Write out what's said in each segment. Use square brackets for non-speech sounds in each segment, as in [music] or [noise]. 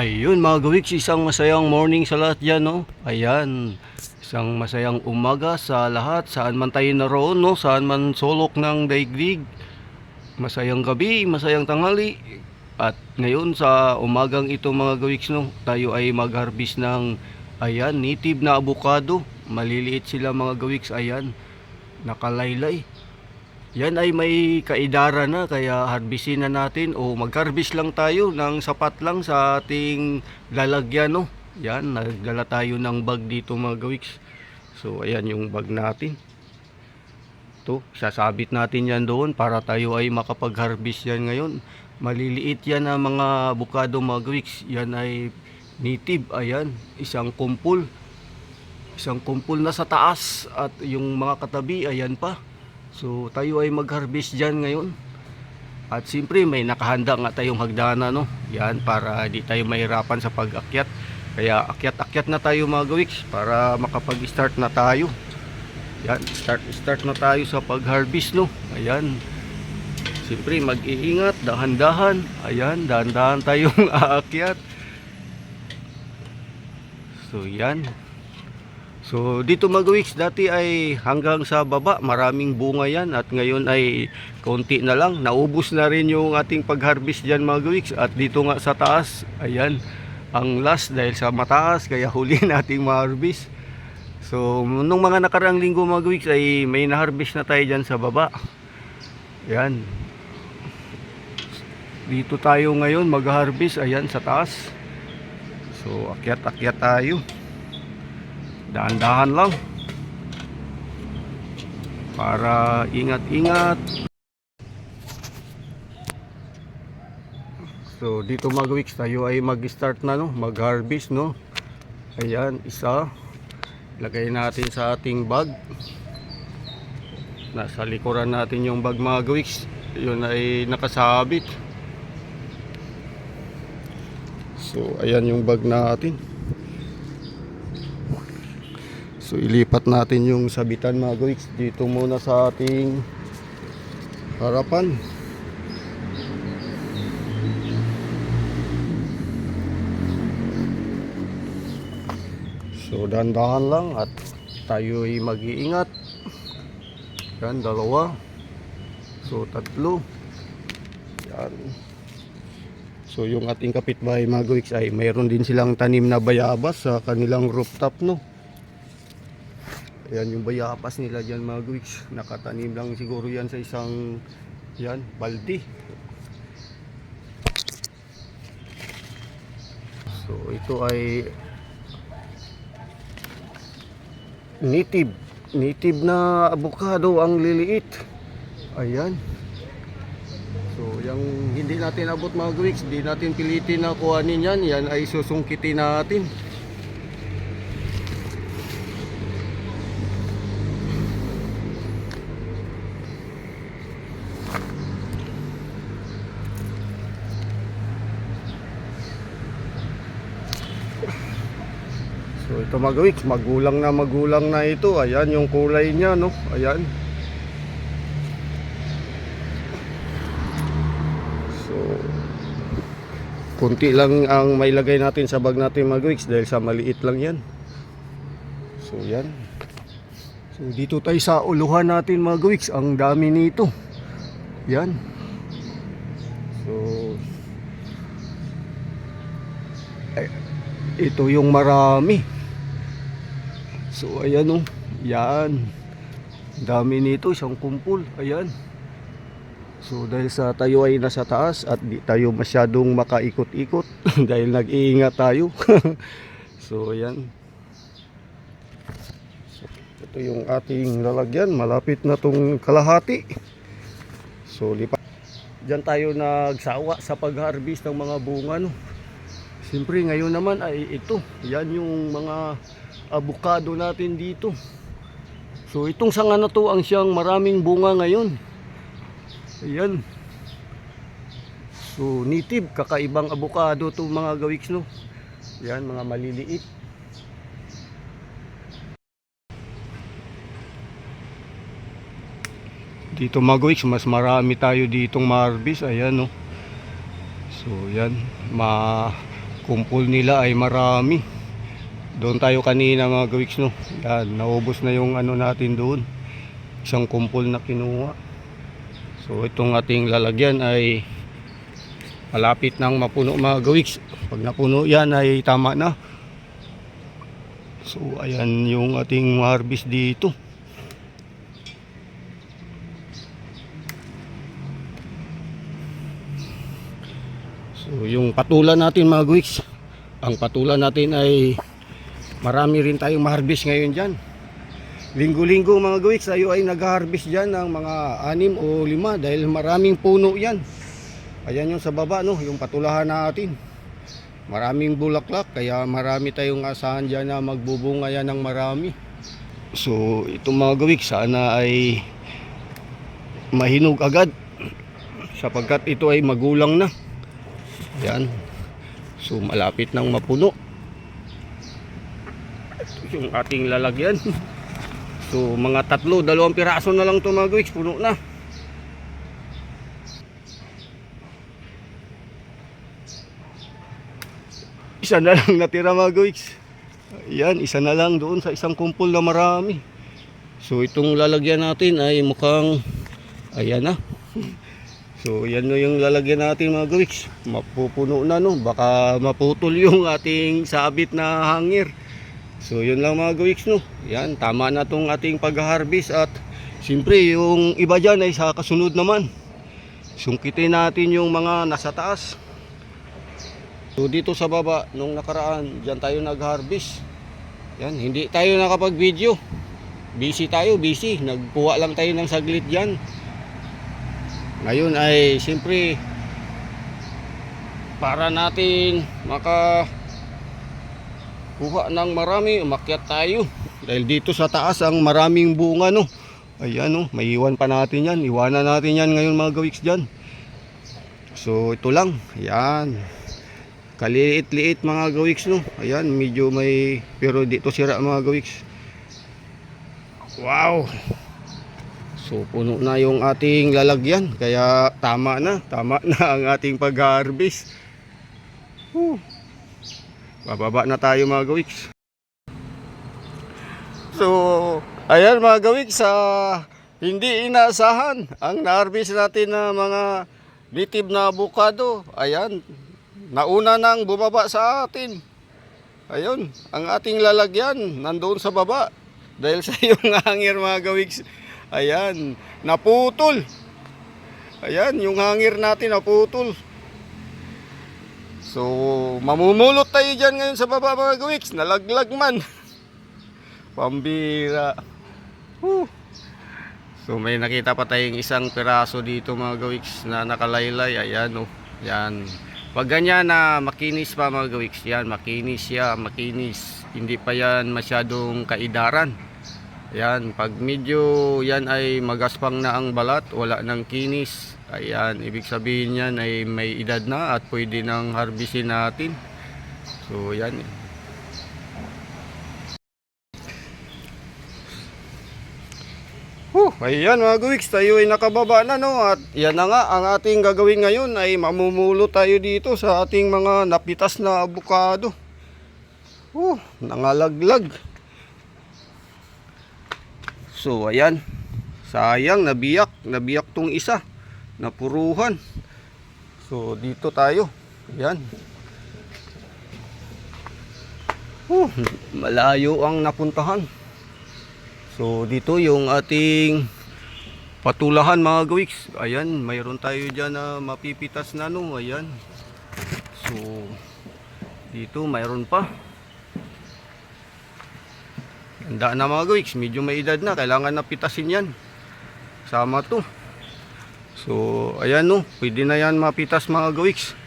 Ayun mga gawiks, isang masayang morning sa lahat dyan, no? Ayan, isang masayang umaga sa lahat, saan man tayo naroon, no? Saan man sulok ng daigdig. Masayang gabi, masayang tanghali. At ngayon sa umagang ito mga gawiks, no? Tayo ay mag-harvest ng, ayan, native na avocado. Maliliit sila mga gawiks, ayan, nakalaylay. Yan ay may kaidara na kaya harbisin na natin o mag-harvest lang tayo ng sapat lang sa ating lalagyan no. Yan, nagdala tayo ng bag dito mga gawiks. So ayan yung bag natin. To, sasabit natin yan doon para tayo ay makapag-harvest yan ngayon. Maliliit yan ang mga bukado mga gawiks. Yan ay native, ayan, isang kumpul. Isang kumpul na sa taas at yung mga katabi, ayan pa. So tayo ay mag-harvest dyan ngayon. At siyempre may nakahanda nga tayong hagdana no. Yan para di tayo mahirapan sa pag-akyat. Kaya akyat-akyat na tayo mga gawiks para makapag-start na tayo. Yan, start start na tayo sa pag-harvest no. Ayan. Siyempre mag-iingat, dahan-dahan. Ayan, dahan-dahan tayong [laughs] aakyat. So yan. So dito magawiks dati ay hanggang sa baba maraming bunga yan at ngayon ay konti na lang naubos na rin yung ating pag-harvest dyan mga gawiks at dito nga sa taas ayan ang last dahil sa mataas kaya huli [laughs] nating ma-harvest. So nung mga nakarang linggo mga gawiks ay may na-harvest na tayo dyan sa baba. Ayan. Dito tayo ngayon mag-harvest ayan sa taas. So akyat-akyat tayo. Dahan-dahan lang. Para ingat-ingat. So dito mga weeks tayo ay mag-start na no, mag-harvest no. Ayan, isa. Lagay natin sa ating bag. Nasa likuran natin yung bag mga weeks. Yun ay nakasabit. So ayan yung bag natin. So ilipat natin yung sabitan mga gawiks dito muna sa ating harapan. So dandahan lang at tayo ay mag-iingat. Yan, dalawa. So tatlo. Yan. So yung ating kapitbahay mga gawiks ay mayroon din silang tanim na bayabas sa kanilang rooftop no. Ayan yung bayapas nila dyan mga guwiks. Nakatanim lang siguro yan sa isang yan, baldi. So ito ay native. Native na avocado ang liliit. Ayan. So yung hindi natin abot mga guwiks, hindi natin pilitin na kuhanin yan. Yan ay susungkitin natin. So ito magawik, magulang na magulang na ito. Ayan yung kulay niya, no? Ayan. So kunti lang ang mailagay natin sa bag natin magawik dahil sa maliit lang yan. So yan. So dito tayo sa uluhan natin mga. Ang dami nito. Yan. So ay, ito yung marami. So ayan oh, yan. Dami nito, isang kumpul. Ayan. So dahil sa tayo ay nasa taas at di tayo masyadong makaikot-ikot [laughs] dahil nag-iingat tayo. [laughs] so ayan. So, ito yung ating lalagyan, malapit na tong kalahati. So lipat. Diyan tayo nagsawa sa pag-harvest ng mga bunga no. Siyempre ngayon naman ay ito, yan yung mga avocado natin dito. So itong sanga na to ang siyang maraming bunga ngayon. Ayan. So native, kakaibang avocado to mga gawiks no. Yan, mga maliliit. Dito mga gawiks, mas marami tayo ditong marbis. Ayan no. So yan, ma kumpul nila ay marami. Doon tayo kanina mga gawiks no. Yan, naubos na yung ano natin doon. Isang kumpul na kinuha. So itong ating lalagyan ay malapit nang mapuno mga gawiks. Pag napuno yan ay tama na. So ayan yung ating harvest dito. So yung patulan natin mga guwiks, ang patulan natin ay marami rin tayong ma-harvest ngayon dyan. Linggo-linggo mga guwiks, tayo ay nag-harvest dyan ng mga anim o lima dahil maraming puno yan. Ayan yung sa baba, no, yung patulahan natin. Maraming bulaklak, kaya marami tayong asahan dyan na magbubunga yan ng marami. So itong mga guwiks, sana ay mahinog agad sapagkat ito ay magulang na. Yan. So malapit nang mapuno. Yung ating lalagyan. So mga tatlo, dalawang piraso na lang ito mga guwiks, puno na. Isa na lang natira mga guwiks. Yan, isa na lang doon sa isang kumpol na marami. So itong lalagyan natin ay mukhang ayan na. So yan no yung lalagyan natin mga gawiks. Mapupuno na no. Baka maputol yung ating sabit na hangir. So yun lang mga gawiks no. Yan tama na tong ating pag-harvest at siyempre yung iba dyan ay sa kasunod naman. Sungkitin natin yung mga nasa taas. So dito sa baba nung nakaraan dyan tayo nag-harvest. Yan hindi tayo nakapag-video. Busy tayo, busy. Nagpuwa lang tayo ng saglit dyan. Ngayon ay siyempre para natin maka kuha ng marami, umakyat tayo. Dahil dito sa taas ang maraming bunga no. Ayan no, may iwan pa natin yan. Iwanan natin yan ngayon mga gawiks dyan. So ito lang. Ayan. Kaliit-liit mga gawiks no. Ayan, medyo may pero dito sira mga gawiks. Wow. So puno na yung ating lalagyan kaya tama na, tama [laughs] na ang ating pag-harvest. Whew. Bababa na tayo mga gawiks. So, ayan mga gawiks, sa hindi inaasahan ang na-harvest natin na mga native na avocado. Ayan, nauna nang bumaba sa atin. Ayun, ang ating lalagyan nandoon sa baba. Dahil sa [laughs] yung hangir mga gawiks, Ayan, naputol. Ayan, yung hangir natin naputol. So, mamumulot tayo dyan ngayon sa baba mga gawiks. Nalaglag man. [laughs] Pambira. Whew. So, may nakita pa tayong isang piraso dito mga gawiks na nakalaylay. Ayan, oh. Yan. Pag ganyan na makinis pa mga gawiks, yan, makinis siya, makinis. Hindi pa yan masyadong kaidaran. Ayan, pag medyo yan ay magaspang na ang balat, wala nang kinis. Ayan, ibig sabihin yan ay may edad na at pwede nang harvestin natin. So, yan. Huh, ayan mga guwiks, tayo ay nakababa na no at yan na nga ang ating gagawin ngayon ay mamumulo tayo dito sa ating mga napitas na avocado. Huh, nangalaglag. So ayan. Sayang nabiyak, nabiyak tong isa. Napuruhan. So dito tayo. Ayan. Oh, malayo ang napuntahan. So dito yung ating patulahan mga gawiks. Ayan, mayroon tayo diyan na mapipitas na no. Ayan. So dito mayroon pa. Handa na mga gawiks, medyo may edad na, kailangan na pitasin yan. Sama to. So, ayan no, pwede na yan mapitas mga gawiks.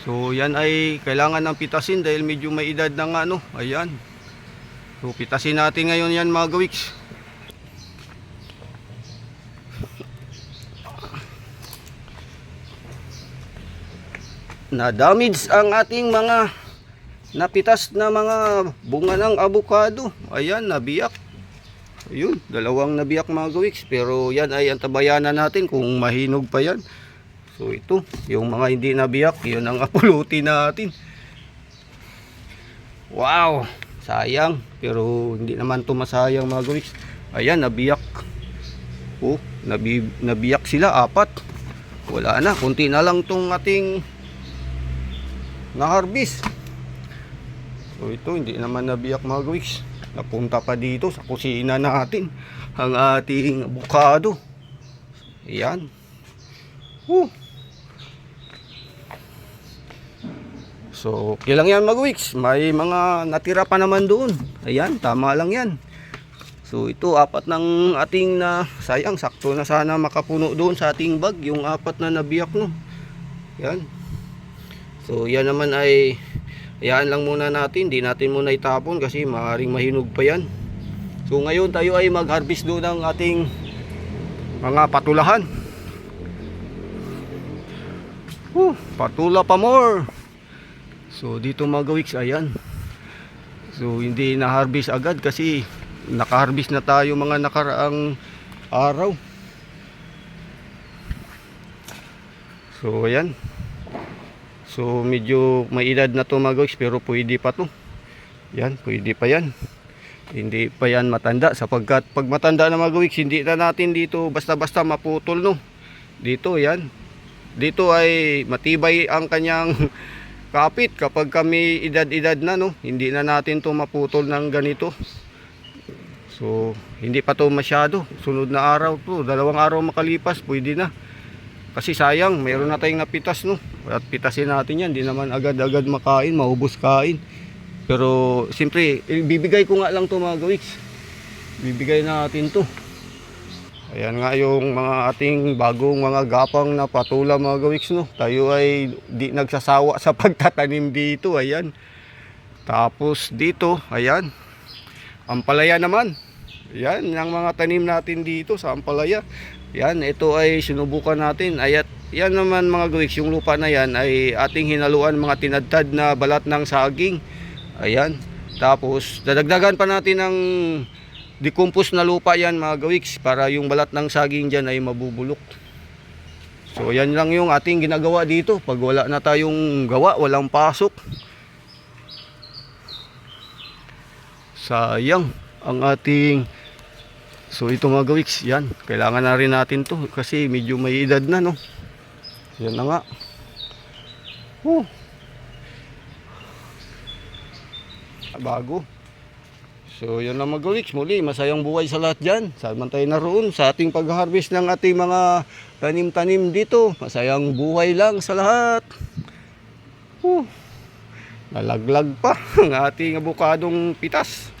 So, yan ay kailangan ng pitasin dahil medyo may edad na nga no. Ayan. So, pitasin natin ngayon yan mga gawiks. Na-damage ang ating mga napitas na mga bunga ng avocado. Ayan, nabiyak. Ayun, dalawang nabiyak mga gawiks. Pero yan ay antabayanan natin kung mahinog pa yan. So ito, yung mga hindi nabiyak, yun ang [laughs] apulutin natin. Wow! Sayang. Pero hindi naman to masayang mga guys. Ayan, nabiyak. Oh, nabi, nabiyak sila, apat. Wala na, kunti na lang tong ating na-harvest. So ito, hindi naman nabiyak mga guys. Napunta pa dito sa kusina natin ang ating avocado. Ayan. Woo. So, okay lang yan mag-weeks. May mga natira pa naman doon. Ayan, tama lang yan. So, ito, apat ng ating na, sayang, sakto na sana makapuno doon sa ating bag. Yung apat na nabiyak, no. Yan. So, yan naman ay, hayaan lang muna natin. Di natin muna itapon kasi maaaring mahinog pa yan. So, ngayon tayo ay mag-harvest doon ng ating mga patulahan. Woo, patula pa more. So dito mga gawiks, ayan. So hindi na-harvest agad kasi naka-harvest na tayo mga nakaraang araw. So ayan. So medyo may edad na to mga gawiks pero pwede pa to. Yan, pwede pa yan. Hindi pa yan matanda sapagkat pag matanda na mga gawiks, hindi na natin dito basta-basta maputol no. Dito yan. Dito ay matibay ang kanyang [laughs] kapit kapag kami edad-edad na no hindi na natin to maputol ng ganito so hindi pa to masyado sunod na araw to dalawang araw makalipas pwede na kasi sayang meron na tayong napitas no at pitasin natin yan hindi naman agad-agad makain maubos kain pero siyempre bibigay ko nga lang to mga gawiks bibigay natin to Ayan nga yung mga ating bagong mga gapang na patula mga gawiks no. Tayo ay di nagsasawa sa [laughs] pagtatanim dito. Ayan. Tapos dito, ayan. Ampalaya naman. Ayan, yung mga tanim natin dito sa Ampalaya. Yan, ito ay sinubukan natin. Ayat, yan naman mga gawiks, yung lupa na yan ay ating hinaluan mga tinadtad na balat ng saging. Ayan. Tapos, dadagdagan pa natin ng decompose na lupa yan mga gawiks para yung balat ng saging dyan ay mabubulok. So yan lang yung ating ginagawa dito pag wala na tayong gawa, walang pasok. Sayang ang ating So ito mga gawiks, yan. Kailangan na rin natin to kasi medyo may edad na no. Yan na nga. Oh. Bago. So yun lang mga gawiks, muli masayang buhay sa lahat dyan. Samantay na roon sa ating pag-harvest ng ating mga tanim-tanim dito. Masayang buhay lang sa lahat. Huh. Nalaglag pa [laughs] ang ating abukadong pitas.